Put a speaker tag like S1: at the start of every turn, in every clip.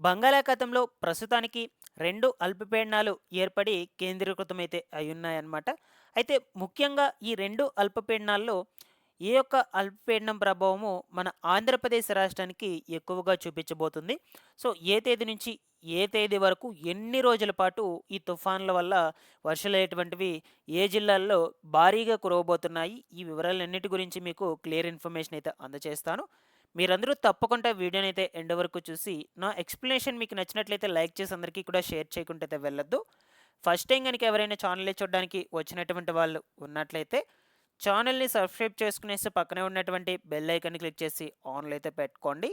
S1: బంగాళాఖాతంలో ప్రస్తుతానికి రెండు అల్పపీడనాలు ఏర్పడి కేంద్రీకృతమైతే అయ్యున్నాయన్నమాట. అయితే ముఖ్యంగా ఈ రెండు అల్పపీడనాల్లో ఏ యొక్క అల్పపీడనం ప్రభావము మన ఆంధ్రప్రదేశ్ రాష్ట్రానికి ఎక్కువగా చూపించబోతుంది. సో, ఏ తేదీ నుంచి ఏ తేదీ వరకు ఎన్ని రోజుల పాటు ఈ తుఫాన్ల వల్ల వర్షాలనేటువంటివి ఏ జిల్లాల్లో భారీగా కురవబోతున్నాయి. ఈ వివరాలన్నిటి గురించి మీకు క్లియర్ ఇన్ఫర్మేషన్ అయితే అందజేస్తాను. మీరందరూ తప్పకుండా వీడియోని అయితే ఎండ్ వరకు చూసి నా ఎక్స్‌ప్లనేషన్ మీకు నచ్చినట్లయితే లైక్ చేసి అందరికీ కూడా షేర్ చేయకుండా అయితే వెళ్ళొద్దు. ఫస్ట్ టైం కనుక ఎవరైనా ఛానల్‌ని చూడడానికి వచ్చినటువంటి వాళ్ళు ఉన్నట్లయితే ఛానల్‌ని సబ్స్క్రైబ్ చేసుకునేసి పక్కనే ఉన్నటువంటి బెల్ ఐకాన్‌ని క్లిక్ చేసి ఆన్‌లో అయితే పెట్టుకోండి.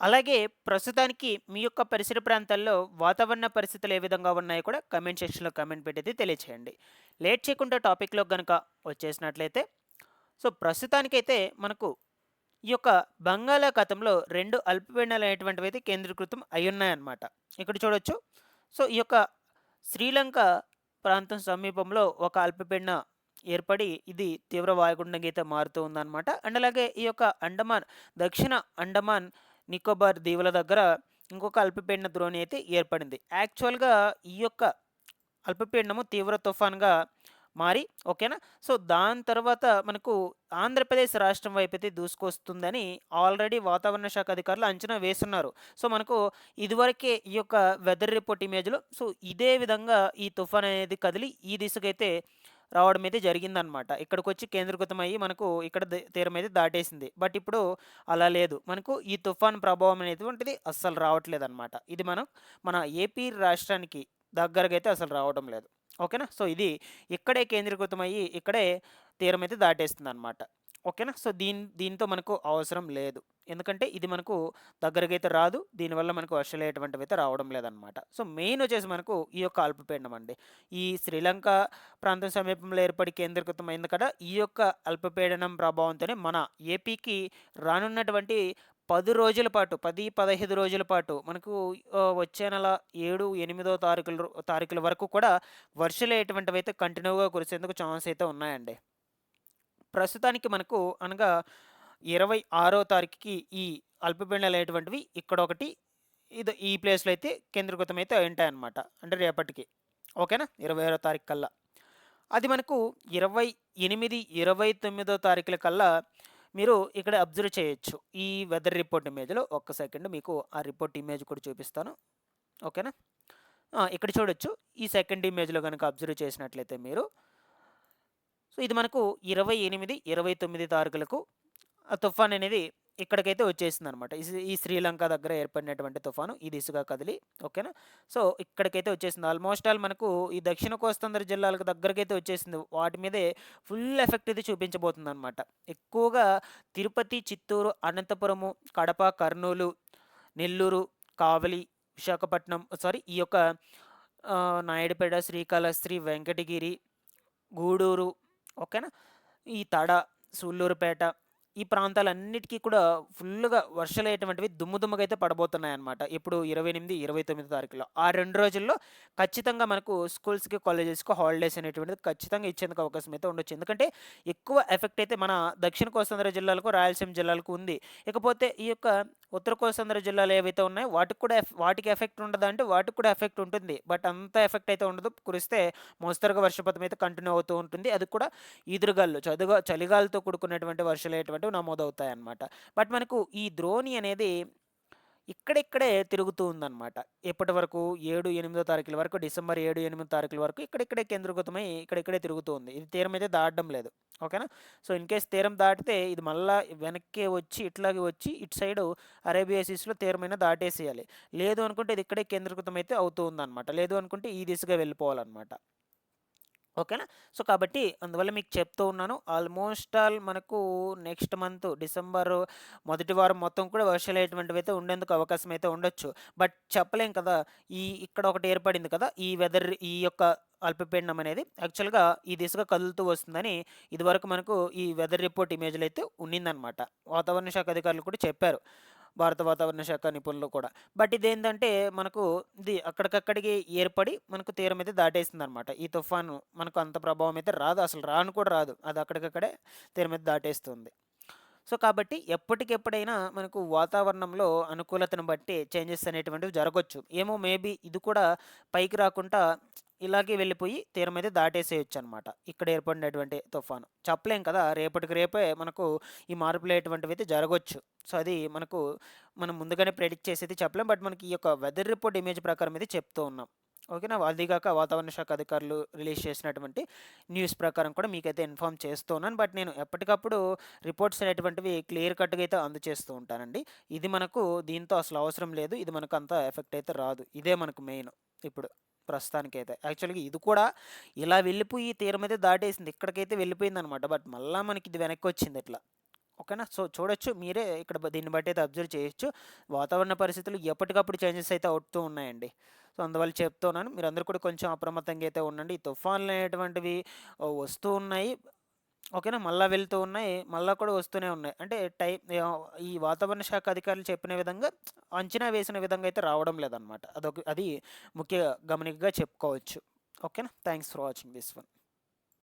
S1: అలాగే ప్రస్తుతానికి మీ యొక్క పరిసర ప్రాంతాల్లో వాతావరణ పరిస్థితులు ఏ విధంగా ఉన్నాయో కూడా కమెంట్ సెక్షన్‌లో కమెంట్ పెట్టేది తెలియచేయండి. లేట్ చేయకుండా టాపిక్లో కనుక వచ్చేసినట్లయితే సో, ప్రస్తుతానికైతే మనకు ఈ యొక్క బంగాళాఖాతంలో రెండు అల్పపీడనాలు అనేటువంటివైతే కేంద్రీకృతం అయ్యున్నాయన్నమాట. ఇక్కడ చూడొచ్చు. సో, ఈ యొక్క శ్రీలంక ప్రాంతం సమీపంలో ఒక అల్పపీడన ఏర్పడి ఇది తీవ్ర వాయుగుండంగా మారుతూ ఉందన్నమాట. అండ్ అలాగే ఈ యొక్క అండమాన్ దక్షిణ అండమాన్ నికోబార్ దీవుల దగ్గర ఇంకొక అల్పపీడన ద్రోణి అయితే ఏర్పడింది. యాక్చువల్‌గా ఈ యొక్క అల్పపీడనము తీవ్ర తుఫాన్‌గా మారి ఓకేనా. సో, దాని తర్వాత మనకు ఆంధ్రప్రదేశ్ రాష్ట్రం వైపు అయితే దూసుకొస్తుందని ఆల్రెడీ వాతావరణ శాఖ అధికారులు అంచనా వేసున్నారు. సో, మనకు ఇదివరకే ఈ యొక్క వెదర్ రిపోర్ట్ ఇమేజ్‌లో సో, ఇదే విధంగా ఈ తుఫాన్ అనేది కదిలి ఈ దిశకైతే రావడం అయితే జరిగిందన్నమాట. ఇక్కడికొచ్చి కేంద్రీకృతమయ్యి మనకు ఇక్కడ తీరం అయితే దాటేసింది. బట్ ఇప్పుడు అలా లేదు. మనకు ఈ తుఫాన్ ప్రభావం అనేటువంటిది అస్సలు రావట్లేదన్నమాట. ఇది మనం మన ఏపీ రాష్ట్రానికి దగ్గరగా అయితే అసలు రావడం లేదు. ఓకేనా. సో, ఇది ఇక్కడే కేంద్రీకృతమయ్యి ఇక్కడే తీరం అయితే దాటేస్తుంది అనమాట ఓకేనా. సో, దీని దీంతో మనకు అవసరం లేదు. ఎందుకంటే ఇది మనకు దగ్గరకైతే రాదు. దీనివల్ల మనకు వర్షాలు అయితే రావడం లేదనమాట సో, మెయిన్ వచ్చేసి మనకు ఈ యొక్క అల్పపీడనం అండి. ఈ శ్రీలంక ప్రాంతం సమీపంలో ఏర్పడి కేంద్రీకృతం అయింది కదా! ఈ యొక్క అల్పపీడనం ప్రభావంతోనే మన ఏపీకి రానున్నటువంటి పది రోజుల పాటు 10, 15 రోజుల పాటు మనకు వచ్చే నెల 7, 8 తారీఖుల తారీఖుల వరకు కూడా వర్షాలు అయితే కంటిన్యూగా కురిసేందుకు ఛాన్స్ అయితే ఉన్నాయండి. ప్రస్తుతానికి మనకు అనగా 26 తారీఖుకి ఈ అల్పపీడనాలు అనేటువంటివి ఇక్కడొకటి ఇది ఈ ప్లేస్‌లో అయితే కేంద్రీకృతం అయితే ఉంటాయన్నమాట అంటే రేపటికి. ఓకేనా. 26 తారీఖు కల్లా. అది మనకు 28, 29 తారీఖుల కల్లా మీరు ఇక్కడ అబ్జర్వ్ చేయొచ్చు. ఈ వెదర్ రిపోర్ట్ ఇమేజ్‌లో ఒక్క సెకండ్ మీకు ఆ రిపోర్ట్ ఇమేజ్ కూడా చూపిస్తాను. ఓకేనా. ఇక్కడ చూడొచ్చు. ఈ సెకండ్ ఇమేజ్‌లో కనుక అబ్జర్వ్ చేసినట్లయితే మీరు సో, ఇది మనకు 28, 29 తారీఖులకు ఆ తుఫాన్ అనేది ఇక్కడికైతే వచ్చేసింది అనమాట ఈ శ్రీలంక దగ్గర ఏర్పడినటువంటి తుఫాను ఈ దిశగా కదిలి ఓకేనా. సో, ఇక్కడికైతే వచ్చేసింది. ఆల్మోస్ట్ ఆల్ మనకు ఈ దక్షిణ కోస్తాంధ్ర జిల్లాలకు దగ్గరకైతే వచ్చేసింది. వాటి మీదే ఫుల్ ఎఫెక్ట్ అయితే చూపించబోతుందన్నమాట. ఎక్కువగా తిరుపతి, చిత్తూరు, అనంతపురము, కడప, కర్నూలు, నెల్లూరు, కావలి, విశాఖపట్నం సారీ ఈ యొక్క నాయుడుపేట, శ్రీకాళహస్తి, వెంకటగిరి, గూడూరు ఓకేనా. ఈ తడ, సూళ్ళూరుపేట ఈ ప్రాంతాలన్నిటికీ కూడా ఫుల్గా వర్షాలు ఎటువంటివి దుమ్ము దుమ్ముగా అయితే పడబోతున్నాయన్నమాట. ఎప్పుడు 28, 29 తారీఖుల్లో. ఆ రెండు రోజుల్లో ఖచ్చితంగా మనకు స్కూల్స్‌కి, కాలేజెస్‌కి హాలిడేస్ అనేటువంటిది ఖచ్చితంగా ఇచ్చేందుకు అవకాశం అయితే ఉండొచ్చు. ఎందుకంటే ఎక్కువ ఎఫెక్ట్ అయితే మన దక్షిణ కోస్తాంధ్ర జిల్లాలకు, రాయలసీమ జిల్లాలకు ఉంది. ఇకపోతే ఈ యొక్క ఉత్తర కోస్తాంధ్ర జిల్లాలు ఏవైతే ఉన్నాయో వాటికి కూడా వాటికి ఎఫెక్ట్ ఉండదా అంటే వాటికి కూడా ఎఫెక్ట్ ఉంటుంది. బట్ అంత ఎఫెక్ట్ అయితే ఉండదు. కురిస్తే మోస్తరుగా వర్షపాతం అయితే కంటిన్యూ అవుతూ ఉంటుంది. అది కూడా ఈదురుగాలులు చదుగా చలిగాలతో కూడుకున్నటువంటి వర్షాలు అంటూ నమోదవుతాయి అన్నమాట బట్ మనకు ఈ ద్రోణి అనేది ఇక్కడిక్కడే తిరుగుతూ ఉందన్నమాట. ఎప్పటి వరకు 7, 8 తారీఖుల వరకు డిసెంబర్ 7, 8 తారీఖుల వరకు ఇక్కడిక్కడే కేంద్రీకృతమై ఇక్కడిక్కడే తిరుగుతూ ఉంది. ఇది తీరం అయితే దాటడం లేదు. ఓకేనా. సో, ఇన్ కేస్ తీరం దాటితే ఇది మళ్ళా వెనక్కి వచ్చి ఇట్లాగే వచ్చి ఇటు సైడు అరేబియా సీస్‌లో తీరమైనా దాటేసేయాలి. లేదు అనుకుంటే ఇది ఇక్కడే కేంద్రీకృతం అయితే అవుతూ ఉందన్నమాట. లేదు అనుకుంటే ఈ దిశగా వెళ్ళిపోవాలన్నమాట. ఓకేనా. సో, కాబట్టి అందువల్ల మీకు చెప్తూ ఉన్నాను. ఆల్మోస్ట్ ఆల్ మనకు నెక్స్ట్ మంత్ డిసెంబర్ మొదటి వారం మొత్తం కూడా వర్షాలు అయితే ఉండేందుకు అవకాశం అయితే ఉండొచ్చు. బట్ చెప్పలేం కదా! ఈ ఇక్కడ ఒకటి ఏర్పడింది కదా! ఈ వెదర్ ఈ యొక్క అల్పపీడనం అనేది యాక్చువల్‌గా ఈ దిశగా కదులుతూ వస్తుందని ఇదివరకు మనకు ఈ వెదర్ రిపోర్ట్ ఇమేజ్‌లో అయితే ఉన్నిందనమాట వాతావరణ శాఖ అధికారులు కూడా చెప్పారు. భారత వాతావరణ శాఖ నిపుణులు కూడా. బట్ ఇదేంటంటే మనకు ఇది అక్కడికక్కడికి ఏర్పడి మనకు తీరం అయితే అనమాట ఈ తుఫాను మనకు అంత ప్రభావం అయితే రాదు. అసలు రాను కూడా రాదు. అది అక్కడికక్కడే తీరం మీద దాటేస్తుంది. సో కాబట్టి ఎప్పటికెప్పుడైనా మనకు వాతావరణంలో అనుకూలతను బట్టి చేంజెస్ అనేటువంటివి జరగవచ్చు ఏమో మేబీ ఇది కూడా పైకి రాకుండా ఇలాగే వెళ్ళిపోయి తీరం అయితే దాటేసేయచ్చు అనమాట ఇక్కడ ఏర్పడినటువంటి తుఫాను. చెప్పలేం కదా రేపటికి రేపే మనకు ఈ మార్పులు అయ్యేటువంటివి అయితే జరగవచ్చు సో అది మనకు మనం ముందుగానే ప్రెడిక్ట్ చేసేది చెప్పలేం. బట్ మనకి ఈ యొక్క వెదర్ రిపోర్ట్ ఇమేజ్ ప్రకారం అయితే చెప్తూ ఉన్నాం. ఓకేనా? అదిగాక వాతావరణ శాఖ అధికారులు రిలీజ్ చేసినటువంటి న్యూస్ ప్రకారం కూడా మీకైతే ఇన్ఫామ్ చేస్తూ ఉన్నాను. బట్ నేను ఎప్పటికప్పుడు రిపోర్ట్స్ అనేటువంటివి క్లియర్ కట్గా అయితే అందచేస్తూ ఉంటానండి. ఇది మనకు దీంతో అసలు అవసరం లేదు. ఇది మనకు అంత ఎఫెక్ట్ అయితే రాదు. ఇదే మనకు మెయిన్ ఇప్పుడు. ప్రస్తుతానికైతే. యాక్చువల్గా ఇది కూడా ఇలా వెళ్ళిపోయి తీరం అయితే దాటేసింది. ఇక్కడికైతే వెళ్ళిపోయింది అనమాట బట్ మళ్ళీ మనకి ఇది వెనక్కి వచ్చింది ఇట్లా. ఓకేనా? సో చూడొచ్చు. మీరే ఇక్కడ దీన్ని బట్టి అయితే అబ్జర్వ్ చేయొచ్చు. వాతావరణ పరిస్థితులు ఎప్పటికప్పుడు చేంజెస్ అయితే అవుతూ ఉన్నాయండి. సో అందువల్ల చెప్తున్నాను. మీరు అందరు కూడా కొంచెం అప్రమత్తంగా అయితే ఉండండి. ఈ తుఫాన్లు అనేటువంటివి వస్తూ ఉన్నాయి. ఓకేనా? మళ్ళీ వెళ్తూ ఉన్నాయి. మళ్ళీ కూడా వస్తూనే ఉన్నాయి. అంటే టై ఈ వాతావరణ శాఖ అధికారులు చెప్పిన విధంగా అంచనా వేసిన విధంగా అయితే రావడం లేదనమాట అదొక అది ముఖ్య గమనికగా చెప్పుకోవచ్చు. ఓకేనా? Thanks for watching this one.